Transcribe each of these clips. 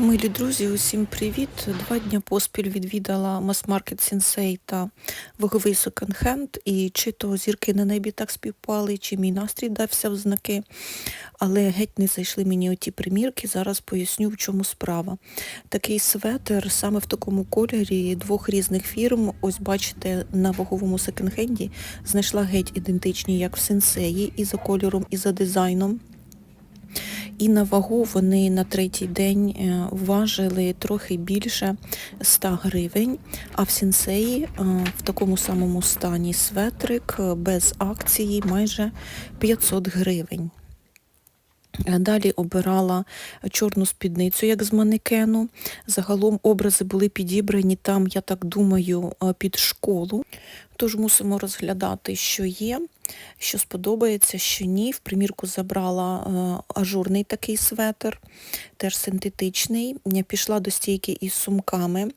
Милі друзі, усім привіт! Два дня поспіль відвідала мас-маркет Сінсей та ваговий секонд-хенд, і чи то зірки на небі так співпали, чи мій настрій дався в знаки, але геть не зайшли мені оті примірки, зараз поясню, в чому справа. Такий светер саме в такому кольорі двох різних фірм, ось бачите, на ваговому секонд-хенді знайшла геть ідентичні, як в сенсеї, і за кольором, і за дизайном. І на вагу вони на третій день е, важили трохи більше 100 гривень, а в сінсеї е, в такому самому стані светрик е, без акції майже 500 гривень. Далі обирала чорну спідницю, як з манекену. Загалом образи були підібрані там, я так думаю, під школу. Тож мусимо розглядати, що є що сподобається, що ні. В примірку забрала е, ажурний такий светр, теж синтетичний. Пішла до стійки із сумками,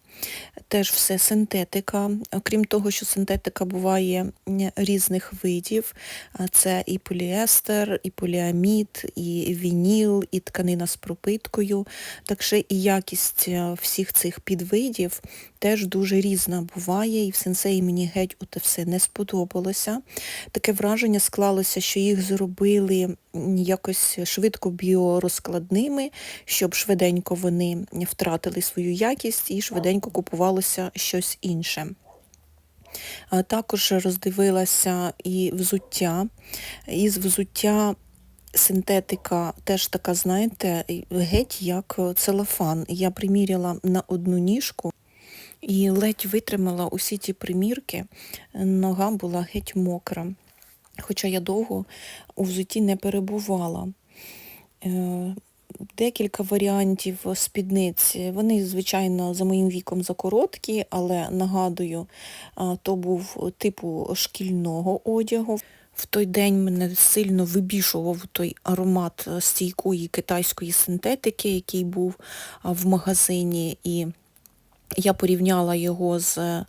теж все синтетика. Окрім того, що синтетика буває різних видів. Це і поліестер, і поліамід, і вініл, і тканина з пропиткою. Так що і якість е, всіх цих підвидів теж дуже різна буває, і в сенсеї мені геть оте все не сподобалося. Таке враження склалося, що їх зробили якось швидко біорозкладними, щоб швиденько вони втратили свою якість і швиденько купувалося щось інше. Також роздивилася і взуття. Із взуття синтетика теж така, знаєте, геть як целофан. Я приміряла на одну ніжку. І ледь витримала усі ті примірки, нога була геть мокра. Хоча я довго у взуті не перебувала. Е, декілька варіантів спідниць. Вони, звичайно, за моїм віком закороткі, але нагадую, то був типу шкільного одягу. В той день мене сильно вибішував той аромат стійкої китайської синтетики, який був в магазині. і я порівняла його з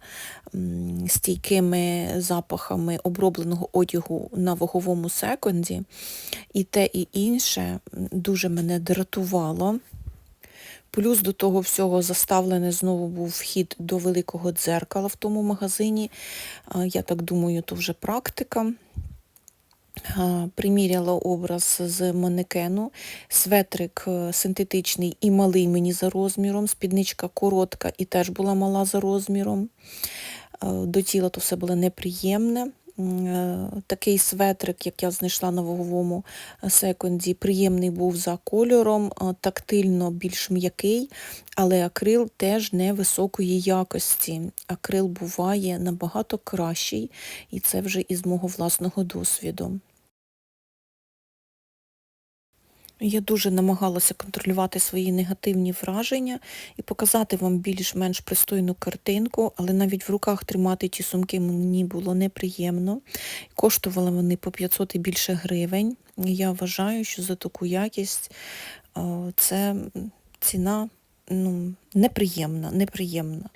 стійкими запахами обробленого одягу на ваговому секунді, і те, і інше дуже мене дратувало. Плюс до того всього заставлений знову був вхід до великого дзеркала в тому магазині. Я так думаю, то вже практика приміряла образ з манекену, светрик е, синтетичний і малий мені за розміром, спідничка коротка і теж була мала за розміром. Е, до тіла то все було неприємне. Е, такий светрик, як я знайшла на ваговому секунді, приємний був за кольором, тактильно більш м'який, але акрил теж невисокої якості. Акрил буває набагато кращий, і це вже із мого власного досвіду. Я дуже намагалася контролювати свої негативні враження і показати вам більш-менш пристойну картинку, але навіть в руках тримати ті сумки мені було неприємно. Коштували вони по 500 і більше гривень. Я вважаю, що за таку якість це ціна ну, неприємна, неприємна.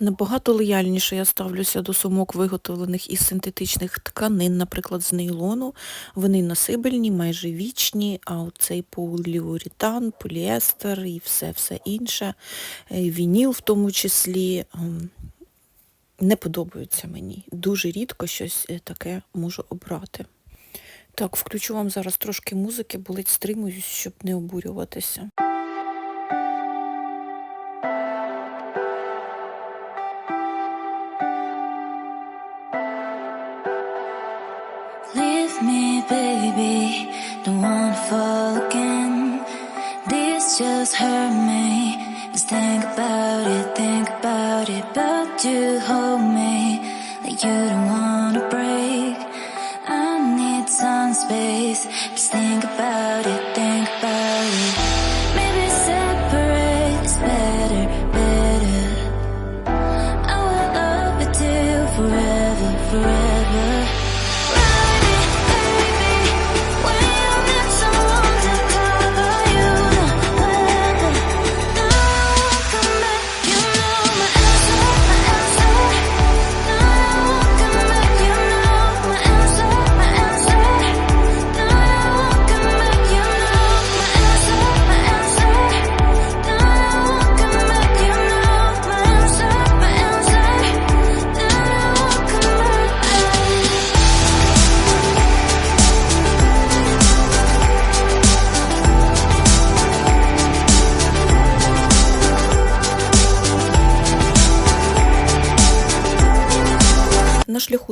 Набагато лояльніше я ставлюся до сумок, виготовлених із синтетичних тканин, наприклад, з нейлону. Вони насибельні, майже вічні, а оцей поліуретан, поліестер і все-все інше, е, вініл в тому числі. Ем, не подобаються мені. Дуже рідко щось е, таке можу обрати. Так, включу вам зараз трошки музики, бо ледь стримуюсь, щоб не обурюватися. Don't wanna fall again. This just hurt me. Just think about it, think about it. But you hold me like you don't wanna break. I need some space. Just think about it, think about it. Maybe separate is better, better. I will love till forever, forever.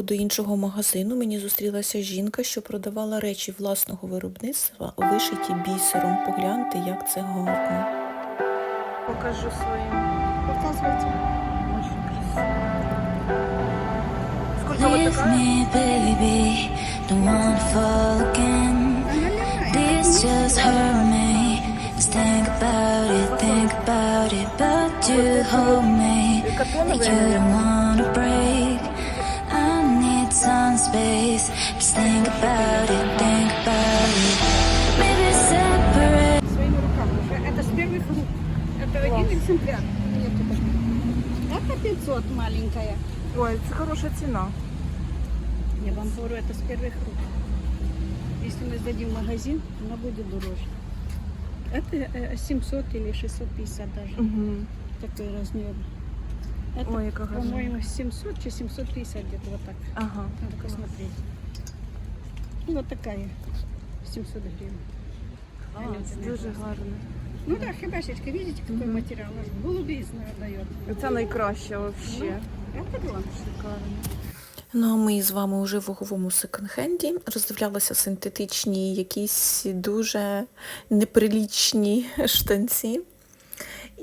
До іншого магазину мені зустрілася жінка, що продавала речі власного виробництва, вишиті бісером. Погляньте, як це гарно. Покажу своїм. Just hurt me. Just think about it, think about it. But you hold me. You don't wanna break. I need some space. Just think about it, think about it. Maybe separate. Своими руками. Это с первых рук. Это один экземпляр. Нет, это 500 маленькая. Ой, це хороша ціна. Я вам говорю, это с первых рук. Если мы сдадим в магазин, она будет дороже. Это э, 700 или 650 даже. Угу. Такой размер. Это, Ой, яка гарна. по-моему, 700 чи 750 где-то вот так. Ага. Надо посмотреть. Ну, вот такая. 700 гривен. А, Гляньте це на дуже это. гарно. Ну да, хибашечка, видите, какой материал? Аж Голубизна дает. Це найкраще взагалі. Это главное. Шикарно. Ну а ми з вами вже в ваговому секонд-хенді роздивлялися синтетичні, якісь дуже неприлічні штанці.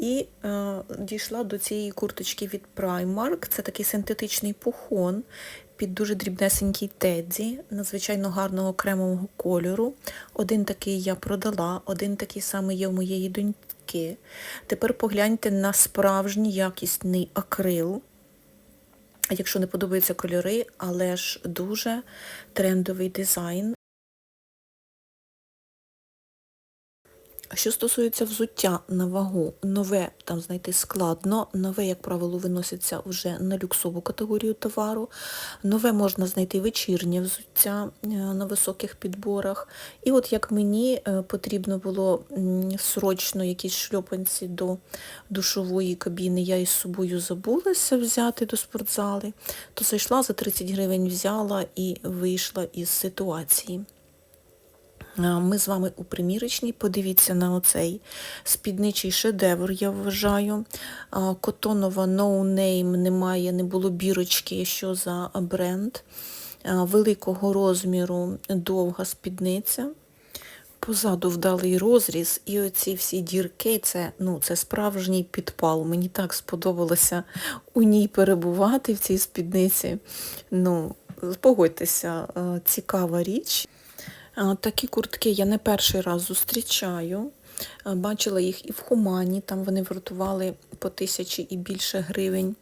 І е, дійшла до цієї курточки від Primark. Це такий синтетичний пухон під дуже дрібнесенький тедзі, надзвичайно гарного кремового кольору. Один такий я продала, один такий самий є у моєї доньки. Тепер погляньте на справжній якісний акрил. Якщо не подобаються кольори, але ж дуже трендовий дизайн. Що стосується взуття на вагу, нове там знайти складно, нове, як правило, виноситься вже на люксову категорію товару. Нове можна знайти вечірнє взуття е, на високих підборах. І от як мені е, потрібно було срочно якісь шльопанці до душової кабіни, я із собою забулася взяти до спортзали, то зайшла за 30 гривень, взяла і вийшла із ситуації. Ми з вами у примірочній. Подивіться на оцей спідничий шедевр, я вважаю. Котонова No Name немає, не було бірочки, що за бренд. Великого розміру довга спідниця. Позаду вдалий розріз, і оці всі дірки, це, ну, це справжній підпал. Мені так сподобалося у ній перебувати в цій спідниці. Ну, погодьтеся, цікава річ. Е, Такі куртки я не перший раз зустрічаю. Е, Бачила їх і в Хумані, там вони вартували по тисячі і більше гривень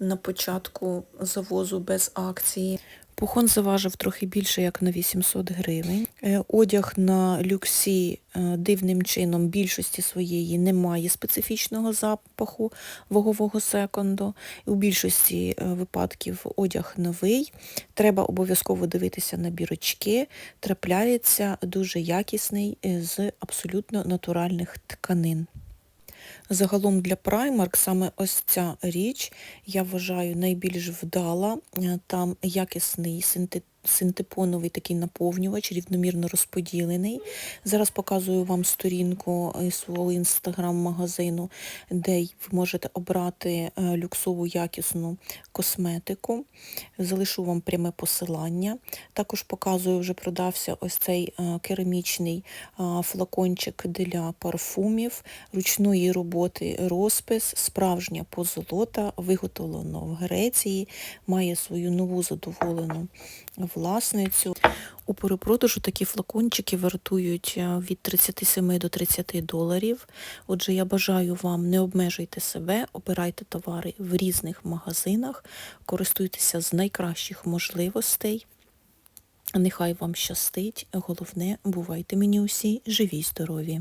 на початку завозу без акції. Пухон заважив трохи більше, як на 800 гривень. Е, Одяг на люксі е, дивним чином більшості своєї не має специфічного запаху вагового секонду. У більшості е, випадків одяг новий. Треба обов'язково дивитися на бірочки. Трапляється дуже якісний з абсолютно натуральних тканин. Загалом для Primark саме ось ця річ, я вважаю, найбільш вдала. Е, Там якісний синте- синтепоновий такий наповнювач, рівномірно розподілений. Зараз показую вам сторінку свого інстаграм-магазину, де ви можете обрати е, люксову якісну косметику. Залишу вам пряме посилання. Також показую, вже продався ось цей е, керамічний е, флакончик для парфумів, ручної роботи розпис, справжня позолота, виготовлено в Греції, має свою нову задоволену власницю. У перепродажу такі флакончики вартують е, від 37 до 30 доларів. Отже, я бажаю вам не обмежуйте себе, обирайте товари в різних магазинах, користуйтеся з найкращих можливостей. Нехай вам щастить. Головне, бувайте мені усі живі й здорові.